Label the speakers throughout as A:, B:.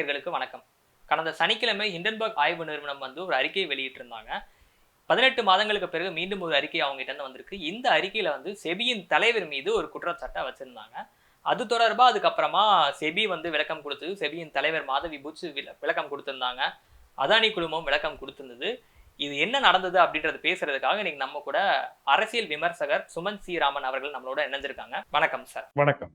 A: நேயர்களுக்கு வணக்கம். கடந்த சனிக்கிழமை ஹிண்டன்பர்க் ஆய்வு நிறுவனம் வந்து ஒரு அறிக்கையை வெளியிட்டிருந்தாங்க. பதினெட்டு மாதங்களுக்கு பிறகு மீண்டும் ஒரு அறிக்கை அவங்ககிட்ட இருந்து வந்திருக்கு. இந்த அறிக்கையில வந்து செபியின் தலைவர் மீது ஒரு குற்றச்சாட்டை வச்சிருந்தாங்க. அது தொடர்பா அதுக்கப்புறமா செபி வந்து விளக்கம் கொடுத்தது செபியின் தலைவர் மாதவி புட்ஸ் விளக்கம் கொடுத்திருந்தாங்க. அதானி குழுமம் விளக்கம் கொடுத்திருந்தது. இது என்ன நடந்தது அப்படின்றது பேசுறதுக்காக இன்னைக்கு நம்ம கூட அரசியல் விமர்சகர் சுமன் சி ராமன் அவர்கள் நம்மளோட இணைஞ்சிருக்காங்க. வணக்கம் சார்.
B: வணக்கம்.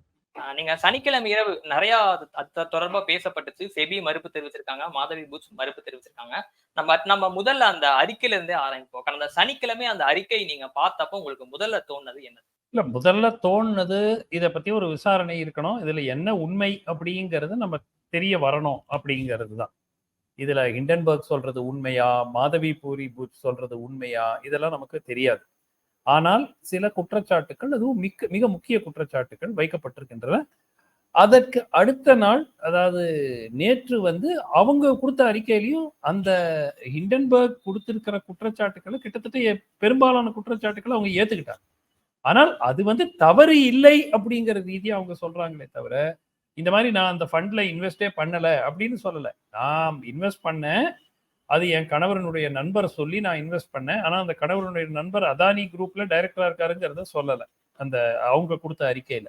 A: நீங்க சனிக்கிழமை இரவு நிறைய அது- தொடர்பா பேசப்பட்டுச்சு. செபி மறுப்பு தெரிவிச்சிருக்காங்க மாதவி பூச் மறுப்பு தெரிவிச்சிருக்காங்க. நம்ம நம்ம முதல்ல அந்த அறிக்கையில இருந்தே ஆரம்பிப்போம். கடந்த சனிக்கிழமை அந்த அறிக்கை நீங்க பார்த்தப்போ உங்களுக்கு முதல்ல தோணுது என்ன
B: இல்ல முதல்ல தோணுனது இதை பத்தி ஒரு விசாரணை இருக்கணும். இதுல என்ன உண்மை அப்படிங்கிறது நம்ம தெரிய வரணும் அப்படிங்கிறது தான். இதுல ஹிண்டன்பர்க் சொல்றது உண்மையா? மாதவி பூரி பூச் சொல்றது உண்மையா? இதெல்லாம் நமக்கு தெரியாது. ஆனால் சில குற்றச்சாட்டுகள் அதுவும் மிக்க மிக முக்கிய குற்றச்சாட்டுகள் வைக்கப்பட்டிருக்கின்றன. அதற்கு அடுத்த நாள் அதாவது நேற்று வந்து அவங்க கொடுத்த அறிக்கையிலையும் அந்த ஹிண்டன்பர்க் கொடுத்திருக்கிற குற்றச்சாட்டுகளை கிட்டத்தட்ட பெரும்பாலான குற்றச்சாட்டுகளை அவங்க ஏத்துக்கிட்டாங்க. ஆனால் அது வந்து தவறு இல்லை அப்படிங்கிற ரீதியாக அவங்க சொல்றாங்களே தவிர இந்த மாதிரி நான் அந்த ஃபண்ட்ல இன்வெஸ்டே பண்ணலை அப்படின்னு சொல்லலை. நான் இன்வெஸ்ட் பண்ணேன் அது என் கணவரனுடைய நண்பர் சொல்லி நான் இன்வெஸ்ட் பண்ணேன். ஆனால் அந்த கணவரனுடைய நண்பர் அதானி குரூப்ல டைரக்டரா இருக்காருங்கிறத சொல்லலை. அந்த அவங்க கொடுத்த அறிக்கையில.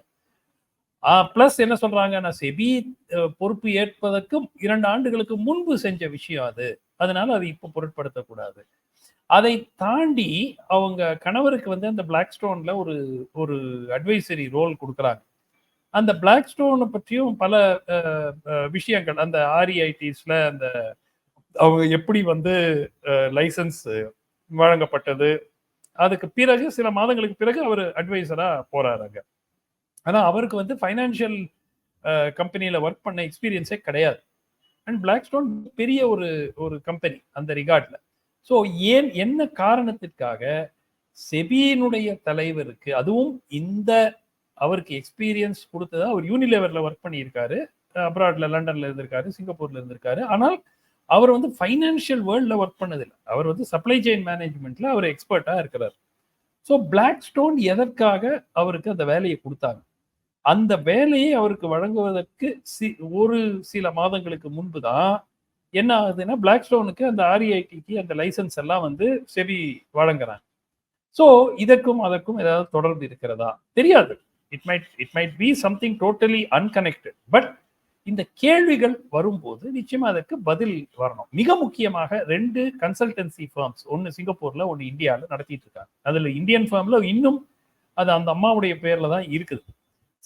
B: பிளஸ் என்ன சொல்றாங்க நான் செபி பொறுப்பு ஏற்பதற்கும் இரண்டு ஆண்டுகளுக்கு முன்பு செஞ்ச விஷயம் அது. அதனால அது இப்போ பொருட்படுத்தக்கூடாது அதை தாண்டி அவங்க கணவருக்கு வந்து அந்த பிளாக் ஸ்டோன்ல ஒரு ஒரு அட்வைசரி ரோல் கொடுக்குறாங்க. அந்த பிளாக் ஸ்டோனை பற்றியும் பல விஷயங்கள் அந்த ஆர்இஐடிஸ்ல அந்த அவங்க எப்படி வந்து லைசன்ஸ் வழங்கப்பட்டது? அதுக்கு பிறகு சில மாதங்களுக்கு பிறகு அவர் அட்வைசரா போறாருங்க ஆனா அவருக்கு வந்து ஃபைனான்சியல் கம்பெனியில ஒர்க் பண்ண எக்ஸ்பீரியன்ஸே கிடையாது. அண்ட் பிளாக் ஸ்டோன் பெரிய ஒரு ஒரு கம்பெனி அந்த ரிகார்ட்ல ஸோ ஏன் என்ன காரணத்திற்காக செபியினுடைய தலைவருக்கு அதுவும் இந்த அவருக்கு எக்ஸ்பீரியன்ஸ் கொடுத்ததா அவர் யூனிலெவர்ல ஒர்க் பண்ணியிருக்காரு. அப்ராட்ல லண்டன்ல இருந்திருக்காரு சிங்கப்பூர்ல இருந்திருக்காரு. ஆனால் அவர் வந்து ஃபைனான்ஷியல் வேர்ல்ட்ல ஒர்க் பண்ணதில்லை. அவர் வந்து சப்ளை செயின் மேனேஜ்மெண்ட்ல அவர் எக்ஸ்பர்ட்டா இருக்கிறார். ஸோ பிளாக் ஸ்டோன் எதற்காக அவருக்கு அந்த வேலையை கொடுத்தாங்க? அந்த வேலையை அவருக்கு வழங்குவதற்கு சி ஒரு சில மாதங்களுக்கு முன்பு தான் என்ன ஆகுதுன்னா பிளாக் ஸ்டோனுக்கு அந்த ஆர்ஐடிக்கு அந்த லைசன்ஸ் எல்லாம் வந்து செபி வழங்குறாங்க. ஸோ இதற்கும் அதற்கும் ஏதாவது தொடர்பு இருக்கிறதா? தெரியாது. It might it might be something totally unconnected but இந்த கேள்விகள் வரும்போது நிச்சயமா அதற்கு பதில் வரணும். மிக முக்கியமாக ரெண்டு கன்சல்டன்சி ஃபர்ம்ஸ் ஒன்னு சிங்கப்பூர்ல ஒன்னு இந்தியாவில் நடத்திட்டு இருக்காங்க. அதுல இந்தியன் ஃபர்ம்ல இன்னும் அது அந்த அம்மாவுடைய பேர்ல தான் இருக்குது.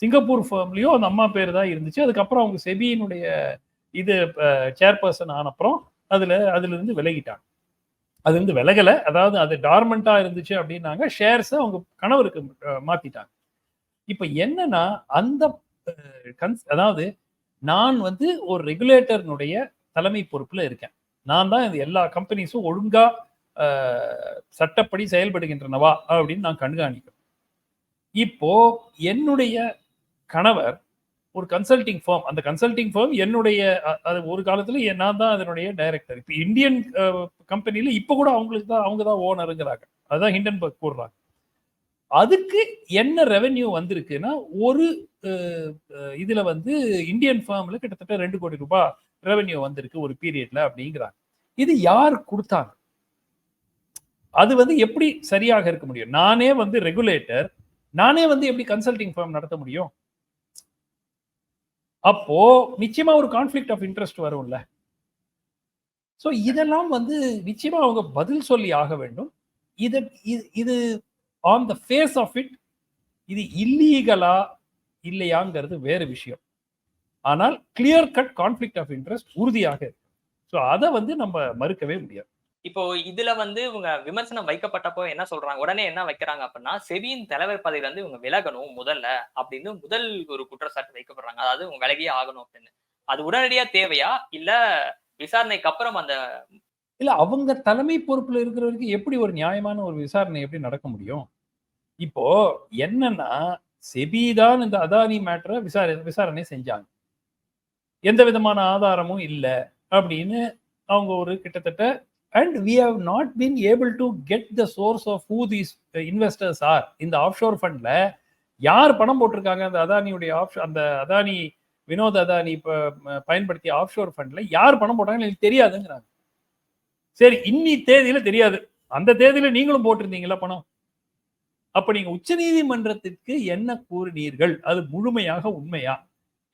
B: சிங்கப்பூர் ஃபர்ம்லயும் அந்த அம்மா பேர் தான் இருந்துச்சு. அதுக்கப்புறம் அவங்க செபியினுடைய இது சேர்பர்சன் ஆனப்புறம் அதுல அதுல இருந்து விலகிட்டாங்க. அது வந்து விலகல. அதாவது அது டார்மெண்டா இருந்துச்சு அப்படின்னாங்க. ஷேர்ஸை அவங்க கணவருக்கு மாத்திட்டாங்க. இப்ப என்னன்னா அந்த கன்ஸ் அதாவது நான் வந்து ஒரு ரெகுலேட்டர்னுடைய தலைமை பொறுப்புல இருக்கேன். நான் தான் இது எல்லா கம்பெனிஸும் ஒழுங்கா சட்டப்படி செயல்படுகின்றனவா அப்படின்னு நான் கண்காணிக்கிறேன் இப்போ என்னுடைய கணவர் ஒரு கன்சல்டிங் ஃபார்ம் அந்த கன்சல்டிங் ஃபார்ம் என்னுடைய அது ஒரு காலத்துல நான் தான் அதனுடைய டைரக்டர் இப்போ இந்தியன் கம்பெனில இப்போ கூட அவங்களுக்கு தான் அவங்க தான் ஓனருங்கிறாங்க அதுதான் ஹிண்டன்பர்க் கூடுறாங்க அதுக்கு என்ன ரெவென்யூ வந்திருக்குன்னா ஒரு இதுல வந்து இந்தியன் ஃபார்ம்ல கிட்டத்தட்ட ரெண்டு கோடி ரூபாய் ரெவென்யூ வந்திருக்கு ஒரு பீரியட்ல அப்படிங்கிறாங்க. இது யார் கொடுத்தாங்க? அது வந்து எப்படி சரியாக இருக்க முடியும்? நானே வந்து ரெகுலேட்டர் நானே வந்து எப்படி கன்சல்டிங் ஃபார்ம் நடத்த முடியும்? அப்போ நிச்சயமா ஒரு கான்ஃபிளிக் ஆஃப் இன்ட்ரெஸ்ட் வரும்ல. ஸோ இதெல்லாம் வந்து நிச்சயமா அவங்க பதில் சொல்லி ஆக வேண்டும். இது இது- இது on the face of it இது இல்லீகலா இல்லையாங்கிறது வேறு விஷயம். ஆனால் clear cut conflict of interest உறுதியாக இருக்கு. ஸோ அதை வந்து நம்ம மறுக்கவே முடியாது.
A: இப்போ இதுல வந்து இவங்க விமர்சனம் வைக்கப்பட்டப்போ என்ன சொல்றாங்க? உடனே என்ன வைக்கிறாங்க அப்படின்னா செவியின் தலைவர் பதவியில இருந்து இவங்க விலகணும் முதல்ல அப்படின்னு முதல் ஒரு குற்றச்சாட்டு வைக்கப்படுறாங்க. அதாவது இவங்க விலகியே ஆகணும் அப்படின்னு. அது உடனடியா தேவையா? இல்ல விசாரணைக்கு அப்புறம் அந்த
B: இல்ல அவங்க தலைமை பொறுப்புல இருக்கிற வரைக்கும் எப்படி ஒரு நியாயமான ஒரு விசாரணை எப்படி நடக்க முடியும்? இப்போ என்னன்னா செபி தான் இந்த அதானி மேட்டரை விசாரி விசாரணை செஞ்சாங்க. எந்த விதமான ஆதாரமும் இல்லை அப்படின்னு அவங்க ஒரு கிட்டத்தட்ட and we have not been able to get the source of who these investors are இந்த ஆஃப்ஷோர் ஃபண்ட்ல யார் பணம் போட்டிருக்காங்க? அந்த அதானியுடைய ஆப்ஷன் அந்த அதானி வினோத் அதானி இப்போ ம- பயன்படுத்திய ஆஃப்ஷோர் ஃபண்ட்ல யார் பணம் போட்டாங்கன்னு எனக்கு தெரியாதுங்கிறாங்க. சரி இன்னி தேதியில தெரியாது. அந்த தேதியில நீங்களும் போட்டிருந்தீங்களா பணம். அப்ப நீங்க உச்சநீதிமன்றத்திற்கு என்ன கூறினீர்கள்? அது முழுமையாக உண்மையா?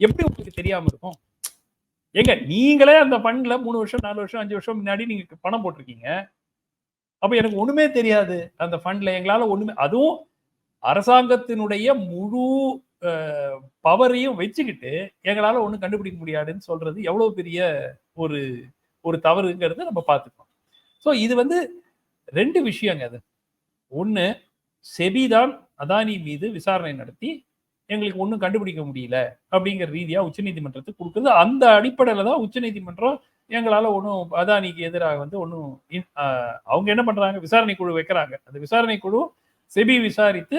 B: எப்படி உங்களுக்கு தெரியாம இருக்கும்? ஏங்க நீங்களே அந்த ஃபண்ட்ல மூணு வருஷம் நாலு வருஷம் அஞ்சு வருஷம் முன்னாடி நீங்க பணம் போட்டிருக்கீங்க. அப்ப எனக்கு ஒண்ணுமே தெரியாது. அந்த ஃபண்ட்ல எங்களால ஒண்ணுமே அதுவும் அரசாங்கத்தினுடைய முழு பவரையும் வச்சுக்கிட்டு எங்களால ஒண்ணும் கண்டுபிடிக்க முடியாதுன்னு சொல்றது எவ்வளவு பெரிய ஒரு ஒரு தவறுங்கிறத நம்ம பார்த்துக்கணும். ஸோ இது வந்து ரெண்டு விஷயங்க அது. ஒன்று செபி தான் அதானி மீது விசாரணை நடத்தி எங்களுக்கு ஒன்றும் கண்டுபிடிக்க முடியல அப்படிங்கிற ரீதியாக உச்சநீதிமன்றத்துக்கு கொடுக்குறது அந்த அடிப்படையில் தான் உச்சநீதிமன்றம் எங்களால் ஒன்றும் அதானிக்கு எதிராக வந்து ஒன்றும் அவங்க என்ன பண்ணுறாங்க விசாரணை குழு வைக்கிறாங்க. அந்த விசாரணை குழு செபி விசாரித்து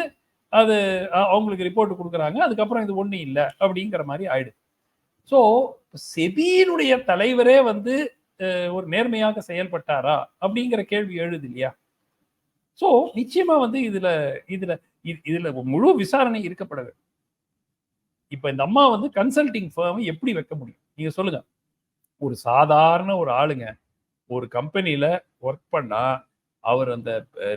B: அது அவங்களுக்கு ரிப்போர்ட் கொடுக்குறாங்க. அதுக்கப்புறம் இது ஒன்றும் இல்லை அப்படிங்கிற மாதிரி ஆயிடுது. ஸோ செபியினுடைய தலைவரே வந்து ஒரு நேர்மையாக செயல்பட்டாரா அப்படிங்கிற கேள்வி எழுது இல்லையா? ஸோ நிச்சயமா வந்து இதுல இதுல இது- இதுல முழு விசாரணை இருக்கப்பட வேண்டும் இப்ப இந்த அம்மா வந்து கன்சல்டிங் ஃபேம் எப்படி வைக்க முடியும்? நீங்க சொல்லுங்க. ஒரு சாதாரண ஒரு ஆளுங்க ஒரு கம்பெனில ஒர்க் பண்ணா அவர் அந்த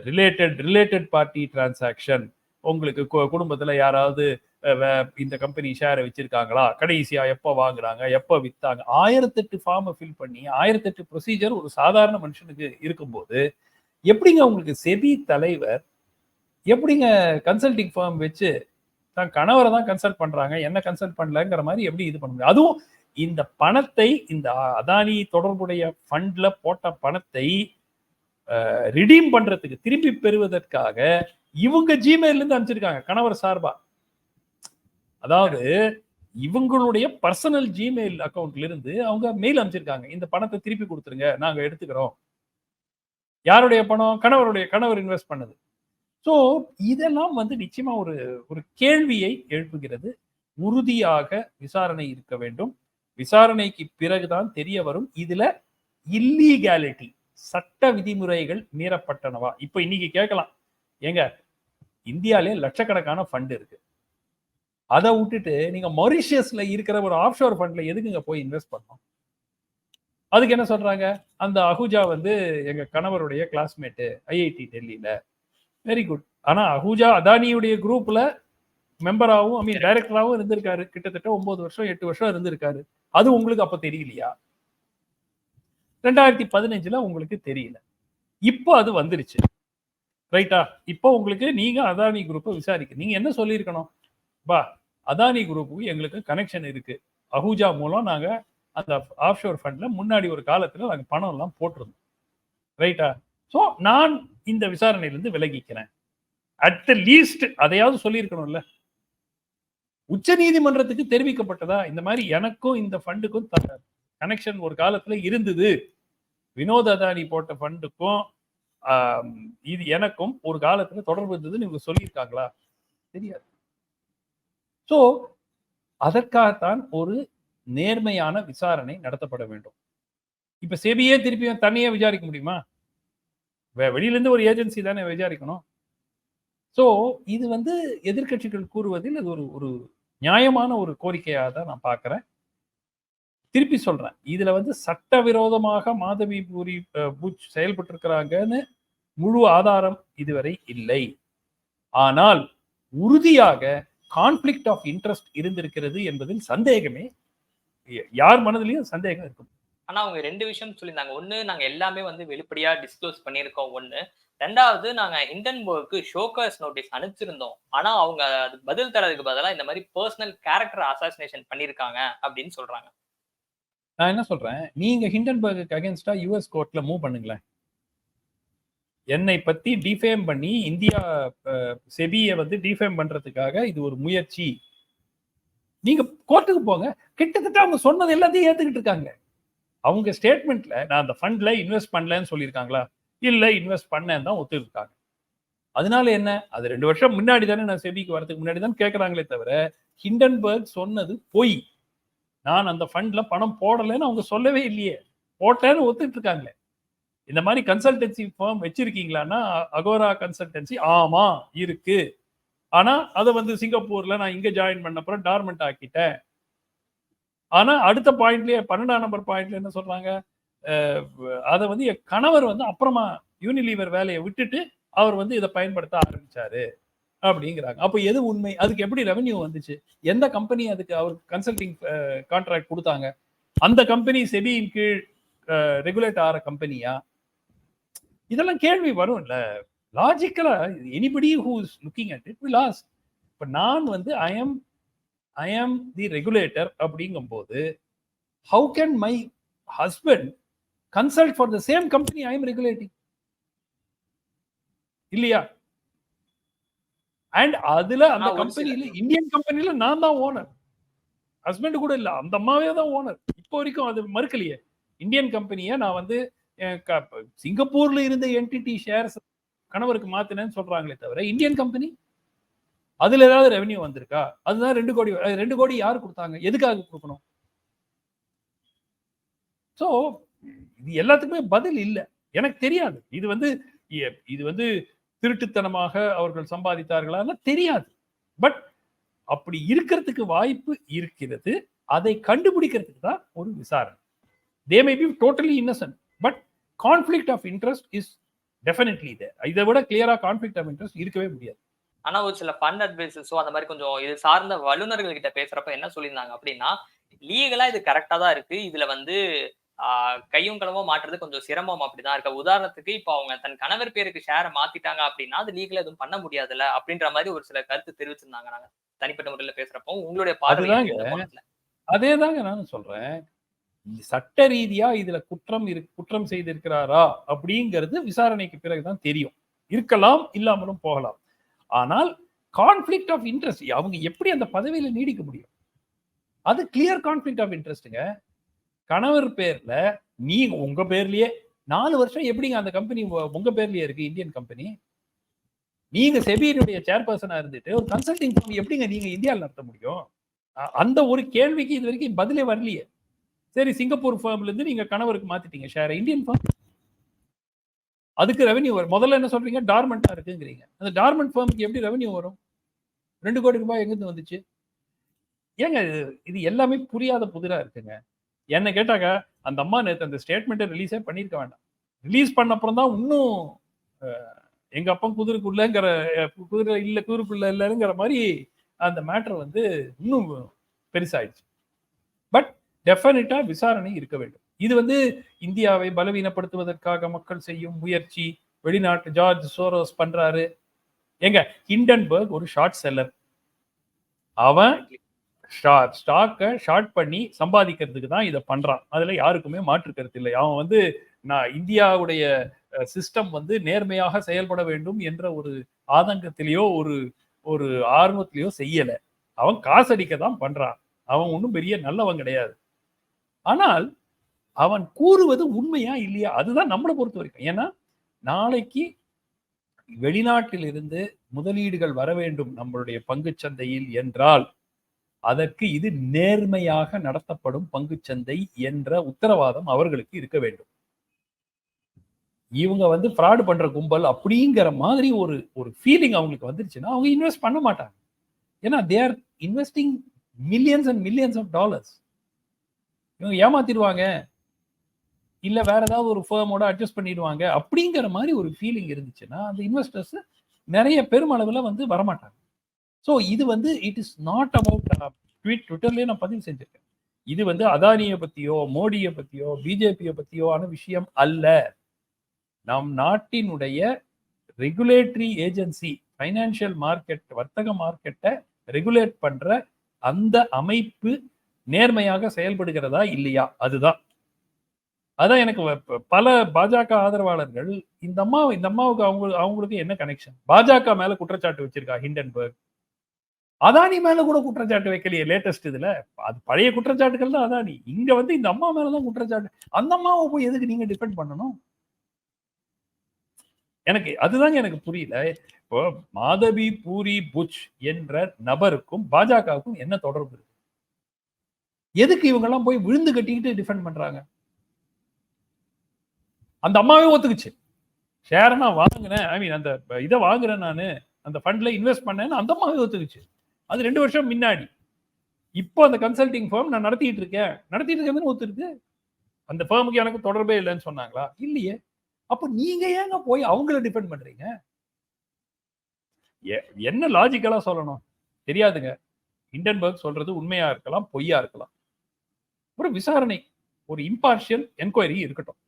B: ரிலேட்டட் ரிலேட்டட் பார்ட்டி டிரான்சாக்ஷன் உங்களுக்கு கு- குடும்பத்துல யாராவது இந்த கம்பெனி ஷேரை வச்சிருக்காங்களா? கடைசியா எப்போ வாங்குறாங்க? எப்போ வித்தாங்க? ஆயிரத்தெட்டு ஃபார்மை ஃபில் பண்ணி ஆயிரத்தெட்டு ப்ரொசீஜர் ஒரு சாதாரண மனுஷனுக்கு இருக்கும்போது எப்படிங்க உங்களுக்கு செபி தலைவர் எப்படிங்க கன்சல்டிங் ஃபார்ம் வச்சு தான் கணவரை தான் கன்சல்ட் பண்றாங்க? என்ன கன்சல்ட் பண்ணலங்கிற மாதிரி எப்படி இது பண்ண முடியும்? அதுவும் இந்த பணத்தை இந்த அதானி தொடர்புடைய ஃபண்ட்ல போட்ட பணத்தை ரிடீம் பண்றதுக்கு திருப்பி பெறுவதற்காக இவங்க ஜிமெயில இருந்து அனுப்பிச்சிருக்காங்க கணவர் சார்பா. அதாவது இவங்களுடைய பர்சனல் ஜிமெயில் அக்கவுண்ட்ல இருந்து அவங்க மெயில் அமைச்சிருக்காங்க இந்த பணத்தை திருப்பி கொடுத்துருங்க. நாங்க எடுத்துக்கிறோம். யாருடைய பணம்? கணவருடைய கணவர் இன்வெஸ்ட் பண்ணது. ஸோ இதெல்லாம் வந்து நிச்சயமா ஒரு ஒரு கேள்வியை எழுப்புகிறது. உறுதியாக விசாரணை இருக்க வேண்டும். விசாரணைக்கு பிறகுதான் தெரிய வரும். இதுல இல்லீகாலிட்டி சட்ட விதிமுறைகள் மீறப்பட்டனவா? இப்ப இன்னைக்கு கேட்கலாம். ஏங்க இந்தியாலே லட்சக்கணக்கான ஃபண்ட் இருக்கு. அதை விட்டுட்டு நீங்க மொரிஷியஸ்ல இருக்கிற ஒரு ஆஃப்ஷோர் ஃபண்ட்ல எதுக்குங்க போய் இன்வெஸ்ட் பண்ணோம் அதுக்கு என்ன சொல்றாங்க? அந்த அஹூஜா வந்து எங்க கணவருடைய கிளாஸ்மேட்டு ஐஐடி டெல்லியில. வெரி குட் ஆனா அஹூஜா அதானியுடைய குரூப்ல மெம்பராகவும் ஐ மீன் டைரக்டராகவும் இருந்திருக்காரு. கிட்டத்தட்ட ஒன்பது வருஷம் எட்டு வருஷம் இருந்திருக்காரு. அது உங்களுக்கு அப்ப தெரியலையா? ரெண்டாயிரத்தி பதினஞ்சுல உங்களுக்கு தெரியல. இப்போ அது வந்துருச்சு. ரைட்டா இப்போ உங்களுக்கு நீங்க அதானி குரூப்பை விசாரிக்க நீங்க என்ன சொல்லியிருக்கணும்? பா அதானி குரூப்புக்கு எங்களுக்கு கனெக்ஷன் இருக்கு. அஹூஜா மூலம் நாங்க அந்த ஆஃப்ஷோர் ஃபண்ட்ல முன்னாடி ஒரு காலத்துல நாங்க பணம் எல்லாம் போட்டிருந்தோம். ரைட்டா ஸோ நான் இந்த விசாரணையிலிருந்து விலகிக்கிறேன். அட் த லீஸ்ட் அதையாவது சொல்லியிருக்கணும்ல. உச்ச நீதிமன்றத்துக்கு தெரிவிக்கப்பட்டதா? இந்த மாதிரி எனக்கும் இந்த ஃபண்டுக்கும் கனெக்ஷன் ஒரு காலத்துல இருந்தது. வினோத் அதானி போட்ட ஃபண்டுக்கும் இது எனக்கும் ஒரு காலத்துல தொடர்பு இருந்ததுன்னு இவங்க சொல்லியிருக்காங்களா? தெரியாது. ஸோ அதற்காகத்தான் ஒரு நேர்மையான விசாரணை நடத்தப்பட வேண்டும். இப்ப செபியே திருப்பி தனியே விசாரிக்க முடியுமா? வெ- வெளியில இருந்து ஒரு ஏஜென்சி தானே விசாரிக்கணும். ஸோ இது வந்து எதிர்க்கட்சிகள் கூறுவதில் இது ஒரு ஒரு நியாயமான ஒரு கோரிக்கையாக தான் நான் பார்க்குறேன். திருப்பி சொல்றேன். இதுல வந்து சட்டவிரோதமாக மாதவி பூரி பூச் செயல்பட்டு இருக்கிறாங்கன்னு முழு ஆதாரம் இதுவரை இல்லை. ஆனால் உறுதியாக கான்ஃபிளிக்ட் ஆஃப் இன்ட்ரெஸ்ட் இருந்திருக்கிறது என்பதில் சந்தேகமே யார் மனதிலையும் சந்தேகம் இருக்கும்.
A: ஆனா அவங்க ரெண்டு விஷயம் சொல்லியிருந்தாங்க. ஒண்ணு நாங்க எல்லாமே வந்து வெளிப்படையா டிஸ்க்ளோஸ் பண்ணியிருக்கோம். ஒண்ணு ரெண்டாவது நாங்க இண்டன்பர்க்கு ஷோகர்ஸ் நோட்டீஸ் அனுப்பிச்சிருந்தோம். ஆனா அவங்க அது பதில் தரதுக்கு பதிலா இந்த மாதிரி பர்சனல் கேரக்டர் அசாசினேஷன் பண்ணியிருக்காங்க அப்படின்னு சொல்றாங்க.
B: நான் என்ன சொல்றேன்? நீங்க ஹிண்டன்பர்க்கு அகேன்ஸ்டா யுஎஸ் கோர்ட்ல மூவ் பண்ணுங்களேன். என்னை பத்தி டிஃபேம் பண்ணி இந்தியா செபியை வந்து டிஃபேம் பண்றதுக்காக இது ஒரு முயற்சி. நீங்க கோர்ட்டுக்கு போங்க. கிட்டத்தட்ட அவங்க சொன்னது எல்லாத்தையும் ஏத்துக்கிட்டு இருக்காங்க. அவங்க ஸ்டேட்மெண்ட்ல நான் அந்த ஃபண்ட்ல இன்வெஸ்ட் பண்ணலன்னு சொல்லியிருக்காங்களா? இல்ல இன்வெஸ்ட் பண்ணேன்னு தான் ஒத்துருக்காங்க அதனால என்ன? அது ரெண்டு வருஷம் முன்னாடி தானே நான் செபிக்கு வரதுக்கு முன்னாடி தான் கேட்கறாங்களே தவிர ஹிண்டன்பர்க் சொன்னது பொய். நான் அந்த ஃபண்ட்ல பணம் போடலைன்னு அவங்க சொல்லவே இல்லையே. போட்டேன்னு ஒத்துட்டு இருக்காங்களே. இந்த மாதிரி கன்சல்டன்சி ஃபார்ம் வச்சிருக்கீங்களான்னா அகோரா கன்சல்டன்சி ஆமா இருக்கு. ஆனா அதை வந்து சிங்கப்பூர்ல நான் இங்க ஜாயின் பண்ண அப்புறம் டார்மெண்ட் ஆக்கிட்டேன். ஆனா அடுத்த பாயிண்ட்லயே பன்னெண்டாம் நம்பர் பாயிண்ட்ல என்ன சொல்றாங்க? அதை வந்து என் கணவர் வந்து அப்புறமா யூனிலீவர் வேலையை விட்டுட்டு அவர் வந்து இதை பயன்படுத்த ஆரம்பிச்சாரு. அப்படிங்கிறாங்க. அப்போ எது உண்மை? அதுக்கு எப்படி ரெவன்யூ வந்துச்சு? எந்த கம்பெனி அதுக்கு அவருக்கு கன்சல்டிங் கான்ட்ராக்ட் கொடுத்தாங்க? அந்த கம்பெனி செபியின் கீழ் ரெகுலேட் ஆகிற கம்பெனியா இதெல்லாம் கேள்வி வரும் இல்ல லாஜிக்கலா anybody who is looking at it will ask இப்போ நான் வந்து I am I am the regulator அப்படிங்கும்போது how can my husband consult for the same company I am regulating இல்லையா? அண்ட் அதுல அந்த கம்பெனில இந்தியன் கம்பெனில நான் தான் ஓனர் ஹஸ்பண்ட் கூட இல்ல அந்த அம்மாவே தான் ஓனர் இப்போ வரைக்கும் அது மறுக்கலையே. இந்தியன் கம்பெனியை நான் வந்து சிங்கப்பூர்ல இருந்த என்டிடி ஷேர்ஸ் கணவருக்கு மாத்தினேன்னு சொல்றாங்களே தவிர இந்தியன் கம்பெனி அதுல ஏதாவது ரெவன்யூ வந்திருக்கா? அதுதான் ரெண்டு கோடி ரெண்டு கோடி யார் கொடுத்தாங்க? எதுக்காக கொடுக்கணும்? சோ இது எல்லாத்துக்குமே பதில் இல்ல. எனக்கு தெரியாது. இது வந்து இது வந்து திருட்டுத்தனமாக அவர்கள் சம்பாதித்தார்களா? தெரியாது. பட் அப்படி இருக்கிறதுக்கு வாய்ப்பு இருக்கிறது. அதை கண்டுபிடிக்கிறதுக்கு தான் ஒரு விசாரணை. They may be totally innocent but conflict of interest is definitely there இதை விட கிளியரா கான்ஃபிளிக்ட் ஆஃப் இன்ட்ரெஸ்ட் இருக்கவே முடியாது.
A: ஆனா ஒரு சில ஃபண்ட் அட்வைசஸோ அந்த மாதிரி கொஞ்சம் இது சார்ந்த வல்லுநர்கள் கிட்ட பேசுறப்ப என்ன சொல்லியிருந்தாங்க அப்படின்னா லீகலா இது கரெக்டா தான் இருக்கு. இதுல வந்து கையும் களவோ மாற்றுறது கொஞ்சம் சிரமம் அப்படிதான் இருக்கு. உதாரணத்துக்கு இப்போ அவங்க தன் கணவர் பேருக்கு ஷேரை மாத்திட்டாங்க அப்படின்னா அது லீகலா எதுவும் பண்ண முடியாதுல்ல அப்படின்ற மாதிரி ஒரு சில கருத்து தெரிவிச்சிருந்தாங்க நாங்க தனிப்பட்ட முறையில பேசுறப்போ உங்களுடைய பார்வை?
B: அதே தாங்க நானும் சொல்றேன். சட்ட ரீதியா இதுல குற்றம் இரு குற்றம் செய்திருக்கிறாரா அப்படிங்கிறது விசாரணைக்கு பிறகுதான் தெரியும். இருக்கலாம் இல்லாமலும் போகலாம். ஆனால் கான்ஃபிளிக் ஆஃப் இன்ட்ரெஸ்ட் அவங்க எப்படி அந்த பதவியில நீடிக்க முடியும்? அது கிளியர் கான்ஃபிளிக் ஆஃப் இன்ட்ரெஸ்ட்டுங்க கணவர் பேர்ல நீங்க உங்க பேர்லயே நாலு வருஷம் எப்படிங்க அந்த கம்பெனி உங்க பேர்லயே இருக்கு இந்தியன் கம்பெனி நீங்க செபியினுடைய சேர்பர்சனா இருந்துட்டு ஒரு கன்சல்டிங் firm எப்படிங்க நீங்க இந்தியாவில் நடத்த முடியும்? அந்த ஒரு கேள்விக்கு இது வரைக்கும் பதிலே வரலையே. சரி சிங்கப்பூர் ஃபார்ம்ல இருந்து நீங்க கணவருக்கு மாத்திட்டீங்க ஷேர் இந்தியன் ஃபார்ம் அதுக்கு ரெவன்யூ வரும். முதல்ல என்ன சொல்றீங்க? டார்மெண்டா இருக்குங்கிறீங்க. அந்த டார்மெண்ட் ஃபார்முக்கு எப்படி ரெவன்யூ வரும்? ரெண்டு கோடி ரூபாய் எங்கிருந்து வந்துச்சு? ஏங்க இது இது எல்லாமே புரியாத புதிரா இருக்குங்க. என்ன கேட்டாக்க அந்த அம்மா நேற்று அந்த ஸ்டேட்மெண்ட்டை ரிலீஸே பண்ணியிருக்க வேண்டாம். ரிலீஸ் பண்ண அப்புறம் தான் இன்னும் எங்க அப்பன் குதிரைக்குள்ளங்கிற குதிரை இல்ல குதிரைக்குள்ள இல்லைங்கிற மாதிரி அந்த மேட்டர் வந்து இன்னும் பெருசாயிடுச்சு. பட் டெஃபினட்டா விசாரணை இருக்க வேண்டும். இது வந்து இந்தியாவை பலவீனப்படுத்துவதற்காக மக்கள் செய்யும் முயற்சி. வெளிநாட்டு ஜார்ஜ் சோரோஸ் பண்றாரு. எங்க ஹிண்டன்பர்க் ஒரு ஷார்ட் செல்லர் அவன் ஸ்டாக்கை ஷார்ட் பண்ணி சம்பாதிக்கிறதுக்கு தான் இதை பண்றான். அதுல யாருக்குமே மாற்று கருத்து இல்லை. அவன் வந்து நான் இந்தியாவுடைய சிஸ்டம் வந்து நேர்மையாக செயல்பட வேண்டும் என்ற ஒரு ஆதங்கத்திலேயோ ஒரு ஒரு ஆர்வத்திலேயோ செய்யல. அவன் காசடிக்க தான் பண்றான். அவன் ஒன்றும் பெரிய நல்லவன் கிடையாது. ஆனால் அவன் கூறுவது உண்மையா இல்லையா? அதுதான் நம்மளை பொறுத்த வரைக்கும். ஏன்னா நாளைக்கு வெளிநாட்டில் இருந்து முதலீடுகள் வர வேண்டும் நம்மளுடைய பங்கு சந்தையில் என்றால் அதற்கு இது நேர்மையாக நடத்தப்படும் பங்குச்சந்தை என்ற உத்தரவாதம் அவர்களுக்கு இருக்க வேண்டும். இவங்க வந்து ஃப்ராடு பண்ற கும்பல் அப்படிங்கிற மாதிரி ஒரு ஒரு ஃபீலிங் அவங்களுக்கு வந்துருச்சுன்னா அவங்க இன்வெஸ்ட் பண்ண மாட்டாங்க. ஏன்னா they are investing millions and millions of dollars இவங்க ஏமாத்திடுவாங்க. இல்ல வேற ஏதாவது ஒரு ஃபேமோட அட்ஜஸ்ட் பண்ணிடுவாங்க. அப்படிங்கிற மாதிரி ஒரு ஃபீலிங் இருந்துச்சுன்னா அந்த இன்வெஸ்டர்ஸ் நிறைய பெருமளவில் வந்து வரமாட்டாங்க. ஸோ இது வந்து it is not about tweet ட்விட்டர்லேயே நான் பதிவு செஞ்சிருக்கேன். இது வந்து அதானியை பத்தியோ மோடியை பத்தியோ பிஜேபியை பத்தியோன விஷயம் அல்ல. நம் நாட்டினுடைய ரெகுலேட்டரி ஏஜென்சி ஃபைனான்சியல் மார்க்கெட் வர்த்தக மார்க்கெட்டை ரெகுலேட் பண்ற அந்த அமைப்பு நேர்மையாக செயல்படுகிறதா இல்லையா? அதுதான். அதான் எனக்கு பல பாஜக ஆதரவாளர்கள் இந்த அம்மா இந்த அம்மாவுக்கு அவங்க அவங்களுக்கு என்ன கனெக்ஷன் பாஜக மேல குற்றச்சாட்டு வச்சிருக்கா ஹிண்டன்பர்க். அதானி மேல கூட குற்றச்சாட்டு வைக்கலையே லேட்டஸ்ட் இதுல. அது பழைய குற்றச்சாட்டுகள் தான் அதானி. இங்க வந்து இந்த அம்மா மேலதான் குற்றச்சாட்டு. அந்த அம்மாவை போய் எதுக்கு நீங்க டிபெண்ட் பண்ணணும்? எனக்கு அதுதாங்க எனக்கு புரியல. இப்போ மாதவி பூரி புச் என்ற நபருக்கும் பாஜகவுக்கும் என்ன தொடர்பு இருக்கு? எதுக்கு இவங்கெல்லாம் போய் விழுந்து கட்டிக்கிட்டு டிஃபெண்ட் பண்றாங்க? அந்த அம்மாவே ஒத்துக்குச்சு. ஷேரை நான் வாங்கினேன். ஐ மீன் அந்த இதை வாங்குறேன் நான். அந்த ஃபண்ட்ல இன்வெஸ்ட் பண்ணேன்னு அந்த அம்மாவே ஒத்துக்குச்சு. அது ரெண்டு வருஷம் முன்னாடி. இப்போ அந்த கன்சல்டிங் ஃபார்ம் நான் நடத்திட்டு இருக்கேன். நடத்திட்டு இருக்கேன்னு ஒத்துருக்கு. அந்த ஃபேமுக்கு எனக்கு தொடர்பே இல்லைன்னு சொன்னாங்களா? இல்லையே. அப்போ நீங்க ஏங்க போய் அவங்கள டிபெண்ட் பண்றீங்க? எ- என்ன லாஜிக்கலா சொல்லணும்? தெரியாதுங்க. இண்டன்பர்க் சொல்றது உண்மையா இருக்கலாம் பொய்யா இருக்கலாம். ஒரு விசாரணை ஒரு இம்பார்ஷியல் என்கொயரி இருக்கட்டும்.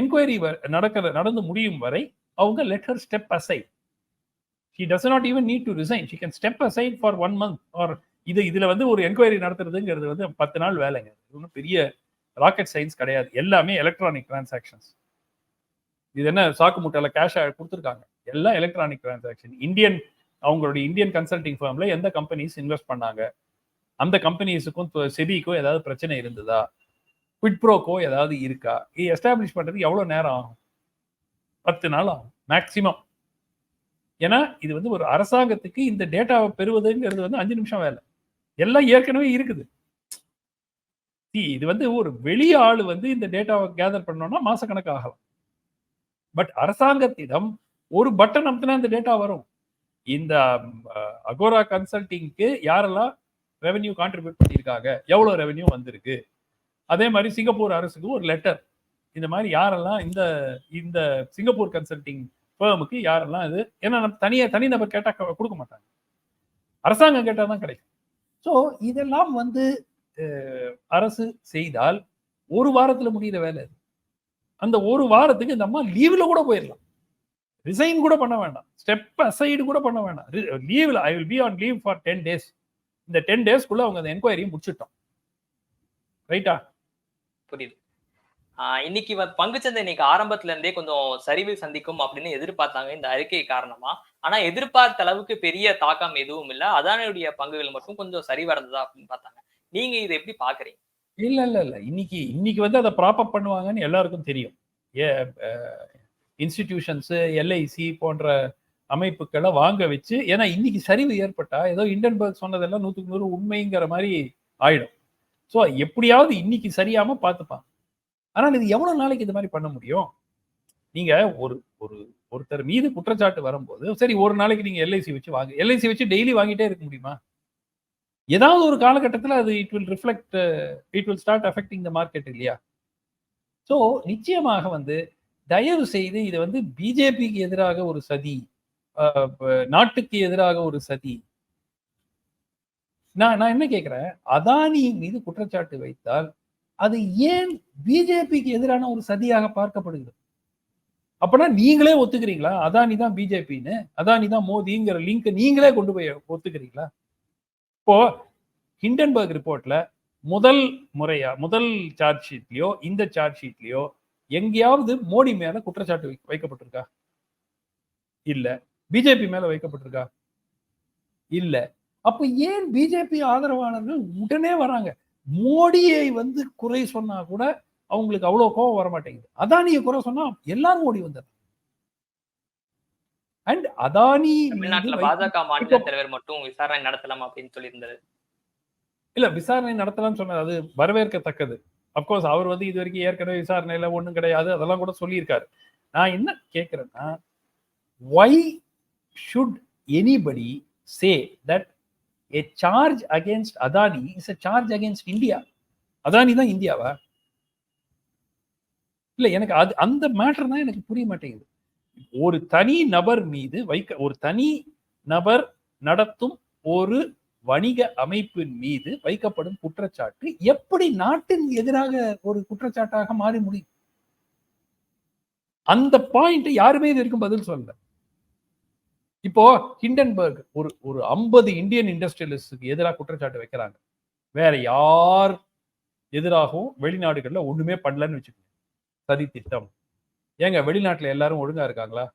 B: என்கொயரி நடக்கிற நடந்து முடியும் வரை அவங்க let her step aside she does not even need to resign she can step aside for one month or இது இதுல வந்து ஒரு என்கொயரி நடத்துறதுங்கிறது வந்து பத்து நாள் வேலைங்க. இது ஒன்றும் பெரிய ராக்கெட் சயின்ஸ் கிடையாது. எல்லாமே எலக்ட்ரானிக் டிரான்சாக்ஷன்ஸ் இது என்ன சாக்கு முட்டையில கேஷ் கொடுத்துருக்காங்க. எல்லாம் எலக்ட்ரானிக் டிரான்சாக்ஷன் இந்தியன் அவங்களுடைய இந்தியன் கன்சல்டிங் ஃபர்ம்ல எந்த கம்பெனிஸ் இன்வெஸ்ட் பண்ணாங்க? அந்த கம்பெனிஸுக்கும் செபிக்கும் ஏதாவது பிரச்சனை இருந்ததா? குவிட்ப்ரோக்கோ ஏதாவது இருக்கா? இது எஸ்டாப்ளிஷ் பண்றதுக்கு எவ்வளவு நேரம் ஆகும்? பத்து நாள் ஆகும் மேக்சிமம் ஏன்னா இது வந்து ஒரு அரசாங்கத்துக்கு இந்த டேட்டாவை பெறுவதுங்கிறது வந்து அஞ்சு நிமிஷம் வேலை. எல்லாம் ஏற்கனவே இருக்குது. இது வந்து ஒரு வெளி ஆள் வந்து இந்த டேட்டாவை கேதர் பண்ணோம்னா மாசக்கணக்கு ஆகலாம். பட் அரசாங்கத்திடம் ஒரு பட்டன் அமுத்தினா இந்த டேட்டா வரும். இந்த அகோரா கன்சல்டிங்க்கு யாரெல்லாம் ரெவென்யூ கான்ட்ரிபியூட் பண்ணியிருக்காங்க. எவ்வளோ ரெவென்யூ வந்திருக்கு? அதே மாதிரி சிங்கப்பூர் அரசுக்கு ஒரு லெட்டர் இந்த மாதிரி யாரெல்லாம் இந்த இந்த சிங்கப்பூர் கன்சல்டிங் ஃபேமுக்கு யாரெல்லாம் இது ஏன்னா நம்ம தனியா தனிநபர் கேட்டால் கொடுக்க மாட்டாங்க. அரசாங்கம் கேட்டால் தான் கிடைக்கும். ஸோ இதெல்லாம் வந்து அரசு செய்தால் ஒரு வாரத்துல முடிகிற வேலை அது. அந்த ஒரு வாரத்துக்கு இந்த அம்மா லீவ்ல கூட போயிடலாம் ரிசைன் கூட பண்ண வேண்டாம். ஸ்டெப் அசைடு கூட பண்ண வேண்டாம். லீவ்ல I will be on leave for ten days இந்த டென் டேஸ்க்குள்ள அவங்க அந்த என்கொயரியை முடிச்சிட்டோம். ரைட்டா
A: புரியுது. இன்னைக்கு பங்குச்சந்தை இன்னைக்கு ஆரம்பத்துல இருந்தே கொஞ்சம் சரிவு சந்திக்கும் அப்படின்னு எதிர்பார்த்தாங்க இந்த அறிக்கை காரணமா. ஆனா எதிர்பார்த்த அளவுக்கு பெரிய தாக்கம் எதுவும் இல்ல. அதானுடைய பங்குகள் மட்டும் கொஞ்சம் சரிவடைந்ததா அப்படின்னு பார்த்தாங்க. நீங்க இதை எப்படி பாக்குறீங்க
B: இல்ல இல்ல இல்ல. இன்னைக்கு இன்னைக்கு வந்து அதை ப்ராப்பப் பண்ணுவாங்கன்னு எல்லாருக்கும் தெரியும். ஏ இன்ஸ்டிடியூஷன்ஸ் எல்ஐசி போன்ற அமைப்புகளை வாங்க வச்சு ஏன்னா இன்னைக்கு சரிவு ஏற்பட்டா ஏதோ இண்டன்பர்க் சொன்னதெல்லாம் நூற்றுக்கு நூறு உண்மைங்கிற மாதிரி ஆயிடும். ஸோ எப்படியாவது இன்னைக்கு சரியாம பார்த்துப்பான் ஆனால் இது எவ்வளவு நாளைக்கு இது மாதிரி பண்ண முடியும்? நீங்க ஒரு ஒரு ஒருத்தர் மீது குற்றச்சாட்டு வரும்போது சரி ஒரு நாளைக்கு நீங்க எல்ஐசி வச்சு வாங்க எல்ஐசி வச்சு டெய்லி வாங்கிட்டே இருக்க முடியுமா? ஏதாவது ஒரு காலகட்டத்தில் அது it will reflect it will start affecting the market இல்லையா? ஸோ நிச்சயமாக வந்து தயவு செய்து இது வந்து பிஜேபிக்கு எதிராக ஒரு சதி நாட்டுக்கு எதிராக ஒரு சதி. நான் நான் என்ன கேட்கிறேன் அதானி மீது குற்றச்சாட்டு வைத்தால் அது ஏன் பிஜேபிக்கு எதிரான ஒரு சதியாக பார்க்கப்படுகிறது? அப்பனா நீங்களே ஒத்துக்கிறீங்களா? அதானி தான் பிஜேபின்னு? அதானி தான் மோதிங்கிற லிங்க் நீங்களே கொண்டு போய் ஒத்துக்கிறீங்களா? இப்போ ஹிண்டன்பர்க் ரிப்போர்ட்ல முதல் முறையா முதல் சார்ஜ் ஷீட்லயோ இந்த சார்ஜ் ஷீட்லயோ எங்கேயாவது மோடி மேல குற்றச்சாட்டு வை- வைக்கப்பட்டிருக்கா? இல்ல. பிஜேபி மேல வைக்கப்பட்டிருக்கா? இல்ல. அப்ப ஏன் பிஜேபி ஆதரவாளர்கள் உடனே வராங்க மோடியை வந்து குறை சொன்னா கூட அவங்களுக்கு அவ்வளவு கோபம் வர மாட்டேங்குது அதானியை குறை சொன்னா எல்லாரும் ஓடி வந்தார் அண்ட் அதானி
A: தமிழ்நாட்டுல பாஜக மாநில தலைவர் மட்டும் விசாரணை நடத்தலாம் அப்படின்னு சொல்லியிருந்தாரு
B: இல்ல விசாரணை நடத்தலாம்னு சொன்னது. அது வரவேற்கத்தக்கது. அப்கோர்ஸ் அவர் வந்து இது வரைக்கும் ஏற்கனவே விசாரணையில ஒண்ணும் கிடையாது. அதெல்லாம் கூட சொல்லியிருக்காரு. நான் என்ன கேட்கிறேன்னா why should anybody say that a charge against Adani is a charge against India Adani தான் இந்தியாவா? இல்ல எனக்கு அது அந்த மேட்டர் தான் எனக்கு புரிய மாட்டேங்குது. ஒரு தனி நபர் மீது வைக்க ஒரு தனி நபர் நடத்தும் ஒரு வணிக அமைப்பின் மீது வைக்கப்படும் குற்றச்சாட்டு எப்படி நாட்டின் எதிராக ஒரு குற்றச்சாட்டாக மாறி முடியும்? அந்த பாயிண்ட் யாருமே இது வரைக்கும் பதில் சொல்லல. இப்போ ஹிண்டன்பர்க் ஒரு ஒரு ஐம்பது இந்தியன் இண்டஸ்ட்ரியலிஸ்டுக்கு எதிராக குற்றச்சாட்டு வைக்கிறாங்க. வேற யார் எதிராகவும் வெளிநாடுகள்ல ஒண்ணுமே பண்ணலன்னு வச்சுக்கோங்க. சதி திட்டம். ஏங்க வெளிநாட்டுல எல்லாரும் ஒழுங்கா இருக்காங்களா?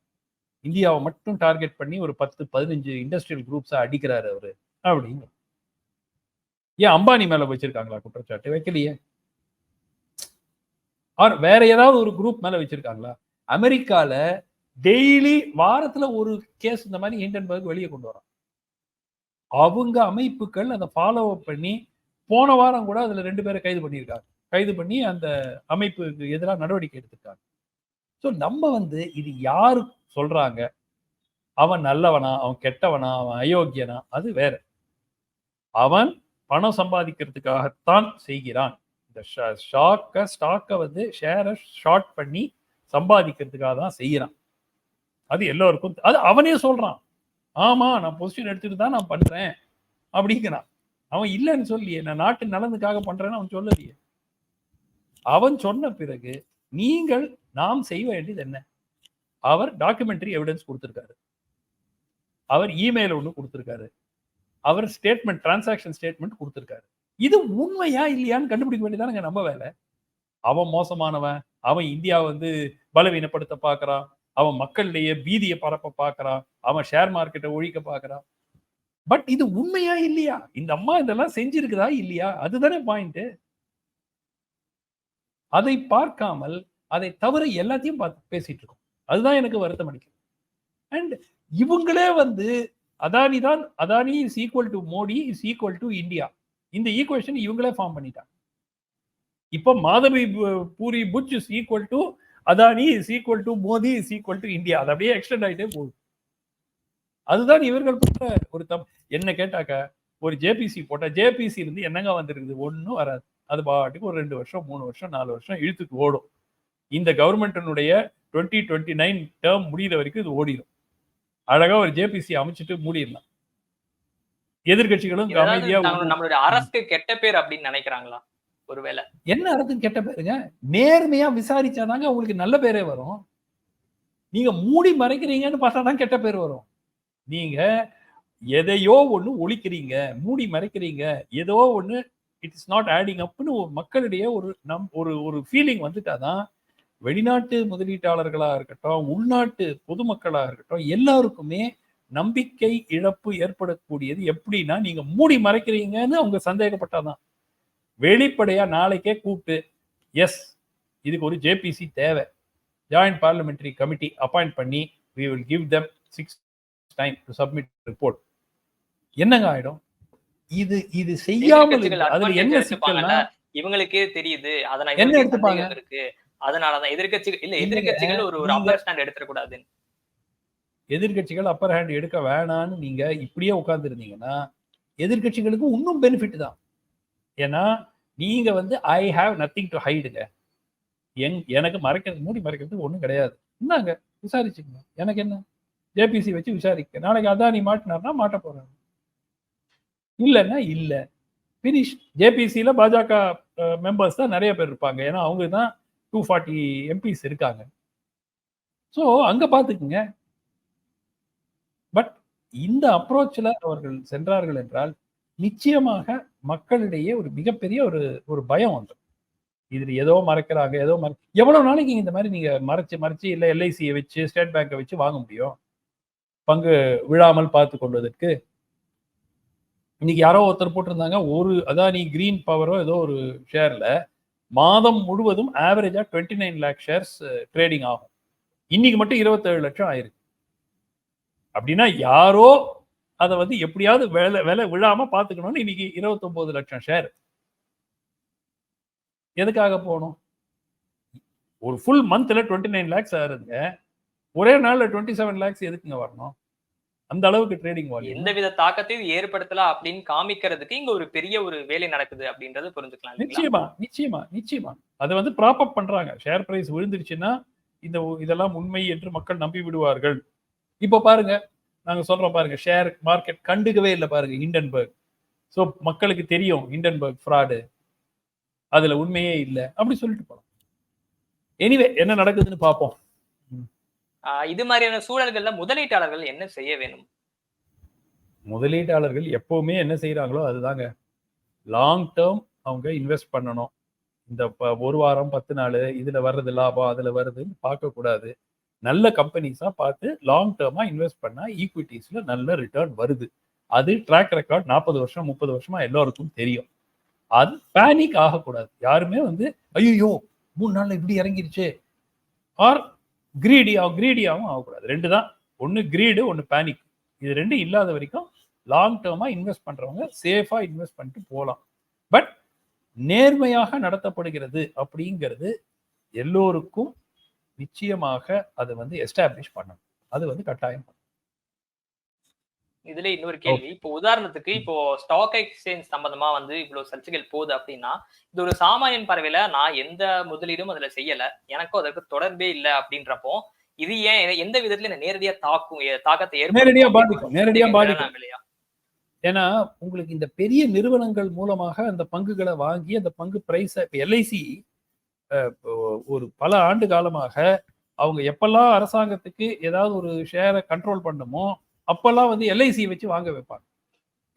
B: இந்தியாவை மட்டும் டார்கெட் பண்ணி ஒரு பத்து பதினஞ்சு இண்டஸ்ட்ரியல் குரூப்ஸை அடிக்கிறாரு அவரு. அப்படிங்க ஏன் அம்பானி மேல வச்சிருக்காங்களா குற்றச்சாட்டு? வைக்கலையே. ஆர் வேற ஏதாவது ஒரு குரூப் மேல வச்சிருக்காங்களா? அமெரிக்கால டெய்லி வாரத்துல ஒரு கேஸ் இந்த மாதிரி ஹிண்டன்பர்க் வெளியே கொண்டு வரான். அவங்க அமைப்புகள் அதை ஃபாலோ அப் பண்ணி போன வாரம் கூட அதுல ரெண்டு பேரை கைது பண்ணியிருக்காங்க. கைது பண்ணி அந்த அமைப்புக்கு எதிராக நடவடிக்கை எடுத்திருக்காங்க. ஸோ நம்ம வந்து இது யாரு சொல்றாங்க? அவன் நல்லவனா அவன் கெட்டவனா அவன் அயோக்கியனா அது வேற. அவன் பணம் சம்பாதிக்கிறதுக்காகத்தான் செய்கிறான். இந்த ஷாக்கை ஸ்டாக்கை வந்து ஷேரை ஷார்ட் பண்ணி சம்பாதிக்கிறதுக்காக தான் செய்கிறான். அது எல்லோருக்கும் அது அவனே சொல்றான். ஆமா நான் பொசிஷன் எடுத்துட்டு தான் நான் பண்றேன் அப்படிங்கிறான். அவன் இல்லைன்னு சொல்லியே நான் நாட்டு நலனுக்காக பண்றேன்னு அவன் சொல்லலையே. அவன் சொன்ன பிறகு நீங்கள் நாம் செய்ய வேண்டியது என்ன? அவர் டாக்குமெண்ட்ரி எவிடன்ஸ் கொடுத்துருக்காரு. அவர் இமெயில் ஒன்று கொடுத்துருக்காரு. அவர் ஸ்டேட்மெண்ட் டிரான்சாக்ஷன் ஸ்டேட்மெண்ட் கொடுத்துருக்காரு. இது உண்மையா இல்லையான்னு கண்டுபிடிக்க வேண்டியதானங்க நம்ம வேலை. அவன் மோசமானவன் அவன் இந்தியா வந்து பலவீனப்படுத்த பார்க்குறான். அவன் மக்களிடையே பீதியை பரப்ப பார்க்கறான் அவன் ஷேர் மார்க்கெட்டை ஒழிக்க பார்க்கறான் பட் இது உண்மையா இல்லையா? இந்த அம்மா இதெல்லாம் செஞ்சிருக்குதா இல்லையா? அதுதானே பாயிண்ட் அதை பார்க்காமல் அதை தவிர எல்லாத்தையும் பார்த்து பேசிட்டு இருக்கோம். அதுதான் எனக்கு வருத்தம் அளிக்கும் அண்ட் இவங்களே வந்து அதானி தான் Adani is equal to Modi is equal to India. இந்த ஈக்குவேஷன் இவங்களே ஃபார்ம் பண்ணிட்டாங்க. இப்போ Madhabi Puri Buch is equal to Adani is equal to Modi is equal to India. அது அப்படியே எக்ஸ்டெண்ட் ஆகிட்டே போகுது. அதுதான் இவர்கள் பண்ற ஒரு தப் என்ன கேட்டாக்க ஒரு ஜேபிசி போட்டா ஜேபிசி இருந்து என்னங்க வந்திருக்குது? ஒன்றும் வராது. அது பாட்டுக்கு ஒரு ரெண்டு வருஷம் மூணு வருஷம் நாலு வருஷம் இழுத்துட்டு ஓடும். இந்த கவர்மெண்ட்டினுடைய டுவெண்ட்டி டுவெண்ட்டி நைன் டேர்ம் முடியிற வரைக்கும் இது ஓடிடும் அழகா ஒரு ஜேபிசி அமைச்சிட்டு மூடிடலாம். எதிர்கட்சிகளும்
A: நம்மளுடைய அரசுக்கு கெட்ட பேர் அப்படின்னு நினைக்கிறாங்களா? ஒருவேளை
B: என்ன அர்த்தம் கெட்ட பேருங்க நேர்மையா விசாரிச்சாதாங்க உங்களுக்கு நல்ல பேரே வரும். நீங்க மூடி மறைக்கிறீங்கன்னு பார்த்தா தான் கெட்ட பேர் வரும். நீங்க எதையோ ஒண்ணு ஒழிக்கிறீங்க மூடி மறைக்கிறீங்க ஏதோ ஒண்ணு இட் இஸ் நாட் ஆடிங் அப்னு ஒரு மக்களிடையே ஒரு நம் ஒரு ஒரு ஃபீலிங் வந்துட்டாதான் வெளிநாட்டு முதலீட்டாளர்களா இருக்கட்டும் உள்நாட்டு பொதுமக்களா இருக்கட்டும் எல்லாருக்குமே நம்பிக்கை இழப்பு ஏற்படக்கூடியது எப்படின்னா நீங்க மூடி மறைக்கிறீங்கன்னு அவங்க சந்தேகப்பட்டாதான் வெளிப்படையா நாளைக்கே கூப்பிட்டு எஸ் இதுக்கு ஒரு ஜேபிசி தேவை. ஜாயிண்ட் பார்லிமெண்டரி கமிட்டி அப்பாயிண்ட் பண்ணி we will give them six time to submit report என்னங்க ஆயிடும்? இது இது செய்யாமல். அதுல என்ன சிக்கல்னா
A: இவங்களுக்கே தெரியுது. அதனால
B: என்ன எடுத்துப்பாங்க?
A: இருக்கு அதனாலதான் எதிர்க்கட்சிகள் இல்ல
B: இல்லைங்க,
A: எதிர்க்கட்சிகள் ஒரு ஒரு அப்பர் ஸ்டாண்ட் எடுத்துடக்கூடாது
B: எதிர்க்கட்சிகள் அப்பர் ஹேண்ட் எடுக்க வேணான்னு நீங்க இப்படியே உட்கார்ந்து இருந்தீங்கன்னா எதிர்க்கட்சிகளுக்கு இன்னும் பெனிஃபிட் தான். ஏன்னா நீங்க வந்து ஐ ஹாவ் நத்திங் டு ஹைடுங்க எங் எனக்கு மறைக்கிறது மூடி மறைக்கிறதுக்கு ஒன்றும் கிடையாது. என்னங்க விசாரிச்சுங்க எனக்கு என்ன? ஜேபிசி வச்சு விசாரிக்க. நாளைக்கு அதானி மாட்டினார்னா மாட்ட போறாங்க இல்லைன்னா இல்லை. பினிஷ் ஜேபிசியில் பாஜக மெம்பர்ஸ் தான் நிறைய பேர் இருப்பாங்க. ஏன்னா அவங்க தான் டூ ஃபார்ட்டி எம்பிஸ் இருக்காங்க. ஸோ அங்கே பார்த்துக்குங்க பட் இந்த அப்ரோச்சில் அவர்கள் சென்றார்கள் என்றால் நிச்சயமாக மக்களிடையே ஒரு மிகப்பெரிய ஒரு ஒரு பயம் வந்துடும் இதுல ஏதோ மறைக்கிறாங்க ஏதோ மறை எவ்வளவு நாளைக்கு இந்த மாதிரி நீங்க மறைச்சு மறைச்சு இல்ல எல்ஐசியை வச்சு ஸ்டேட் பேங்கை வச்சு வாங்க முடியும்? பங்கு விழாமல் பார்த்து கொள்வதற்கு. இன்னைக்கு யாரோ ஒருத்தர் போட்டிருந்தாங்க ஒரு அதான் நீ கிரீன் பவரோ ஏதோ ஒரு ஷேர்ல மாதம் முழுவதும் ஆவரேஜா twenty nine lakh shares trading ஆகும். இன்னைக்கு மட்டும் இருபத்தேழு லட்சம் ஆயிருக்கு. அப்படின்னா யாரோ அதை வந்து எப்படியாவது விலை விலை விழாம பாத்துக்கணும்னு இன்னைக்கு இருபத்தொன்பது லட்சம் ஷேர் எதுக்காக போகணும்? ஒரு ஃபுல் மந்த்ல டுவெண்ட்டி நைன் லேக்ஸ் ஆகுதுங்க. ஒரே நாள்ல டுவெண்ட்டி செவன் லேக்ஸ் எதுக்குங்க வரணும்? அந்த அளவுக்கு ட்ரேடிங் வால்யூம்
A: எந்தவித தாக்கத்தையும் இது ஏற்படுத்தல அப்படின்னு காமிக்கிறதுக்கு இங்க ஒரு பெரிய ஒரு வேலை நடக்குது அப்படின்றது புரிஞ்சுக்கலாம்?
B: நிச்சயமா நிச்சயமா நிச்சயமா. அதை வந்து ப்ராப் அப் பண்றாங்க. ஷேர் பிரைஸ் விழுந்துருச்சுன்னா இந்த இதெல்லாம் உண்மை என்று மக்கள் நம்பி விடுவார்கள் இப்போ பாருங்க நாங்க சொல்றோம் பாருங்க ஷேர் மார்க்கெட் கண்டுக்கவே இல்லை பாருங்க இண்டன்பர்க் ஸோ மக்களுக்கு தெரியும் இண்டன்பர்க் ஃப்ராடு அதுல உண்மையே இல்லை. அப்படி சொல்லிட்டு போலாம். எனிவே என்ன நடக்குதுன்னு பார்ப்போம்.
A: இது மாதிரியான சூழல்கள்ல முதலீட்டாளர்கள் என்ன செய்ய வேணும்?
B: முதலீட்டாளர்கள் எப்பவுமே என்ன செய்றாங்களோ அதுதாங்க. லாங் டேர்ம் அவங்க இன்வெஸ்ட் பண்ணணும். இந்த ஒரு வாரம் பத்து நாள் இதுல வர்றது லாபம் அதுல வருதுன்னு பார்க்கக்கூடாது. நல்ல கம்பெனிஸா பார்த்து லாங் டேர்மா இன்வெஸ்ட் பண்ணால் ஈக்விட்டிஸ்ல நல்ல ரிட்டர்ன் வருது. அது ட்ராக் ரெக்கார்ட் நாற்பது வருஷம் முப்பது வருஷமா எல்லாருக்கும் தெரியும். அது பேனிக் ஆகக்கூடாது. யாருமே வந்து ஐயோ மூணு நாளில் இப்படி இறங்கிருச்சு. ஆர் கிரீடியாகவும் கிரீடியாகவும் ஆகக்கூடாது. ரெண்டு தான். ஒன்று கிரீடு ஒன்று பேனிக் இது ரெண்டும் இல்லாத வரைக்கும் லாங் டேர்மாக இன்வெஸ்ட் பண்ணுறவங்க சேஃபாக இன்வெஸ்ட் பண்ணிட்டு போகலாம். பட் நேர்மையாக நடத்தப்படுகிறது அப்படிங்கிறது எல்லோருக்கும் நிச்சயமாக அதை வந்து எஸ்டாப்ளிஷ் பண்ணணும். அது வந்து கட்டாயம்.
A: இதுல இன்னொரு கேள்வி. இப்போ உதாரணத்துக்கு இப்போ ஸ்டாக் எக்ஸ்சேஞ்ச் சம்பந்தமா வந்து இவ்வளவு சர்ச்சைகள் போகுது அப்படின்னா இது ஒரு சாமானியன் பார்வையில நான் எந்த முதலீடும் அதுல செய்யல. எனக்கும் அதற்கு தொடர்பே இல்லை அப்படின்றப்போ இது ஏன் எந்த விதத்துல என்ன நேரடியா தாக்கும் தாக்கத்தை
B: நேரடியா பாதிக்கும் நேரடியா பாதிக்கும்.
A: இல்லையா?
B: ஏன்னா உங்களுக்கு இந்த பெரிய நிறுவனங்கள் மூலமாக அந்த பங்குகளை வாங்கி அந்த பங்கு பிரைஸ் இப்ப எல்ஐசி ஒரு பல ஆண்டு காலமாக அவங்க எப்பெல்லாம் அரசாங்கத்துக்கு ஏதாவது ஒரு ஷேரை கண்ட்ரோல் பண்ணுமோ அப்பெல்லாம் வந்து எல்ஐசி வச்சு வாங்க வைப்பாங்க.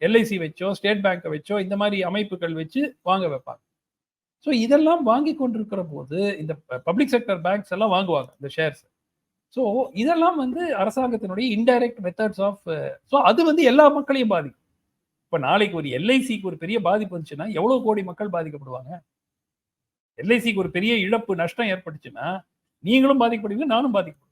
B: எல்ஐசி வச்சோ ஸ்டேட் பேங்கை வச்சோ இந்த மாதிரி அமைப்புகள் வச்சு வாங்க வைப்பாங்க. ஸோ இதெல்லாம் வாங்கி கொண்டிருக்கிற போது இந்த பப்ளிக் செக்டர் பேங்க்ஸ் எல்லாம் வாங்குவாங்க இந்த ஷேர்ஸ் ஸோ இதெல்லாம் வந்து அரசாங்கத்தினுடைய இன்டைரக்ட் மெத்தட்ஸ் ஆஃப் ஸோ அது வந்து எல்லா மக்களையும் பாதிக்கும். இப்போ நாளைக்கு ஒரு எல்ஐசிக்கு ஒரு பெரிய பாதிப்பு வந்துச்சுன்னா எவ்வளோ கோடி மக்கள் பாதிக்கப்படுவாங்க? எல்ஐசிக்கு ஒரு பெரிய இழப்பு நஷ்டம் ஏற்பட்டுச்சுன்னா நீங்களும் பாதிக்கப்படுவீங்க நானும் பாதிக்கப்படுவேன்.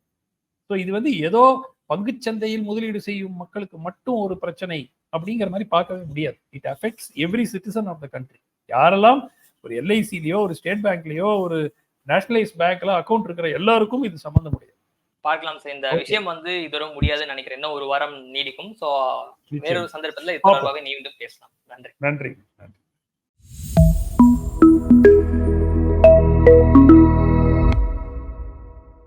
B: ஸோ இது வந்து ஏதோ பங்குச்சந்தையில் முதலீடு செய்யும் மக்களுக்கு மட்டும் ஒரு பிரச்சனை அப்படிங்கிற மாதிரி பார்க்கவே முடியாது. It affects every citizen of the country யாரெல்லாம் ஒரு எல்ஐசிலயோ ஒரு ஸ்டேட் பேங்க்லயோ ஒரு நேஷனலைஸ் பேங்க்ல அக்கௌண்ட் இருக்கிற எல்லாருக்கும் இது சம்பந்தம் முடியாது
A: பார்க்கலாம் சார். இந்த. விஷயம் வந்து இதோட முடியாதுன்னு நினைக்கிறேன். இன்னும் ஒரு வாரம் நீடிக்கும். சோ. வேறொரு சந்தர்ப்பத்துல இது தொடர்பாக மீண்டும் பேசலாம். நன்றி.
B: நன்றி. நன்றி.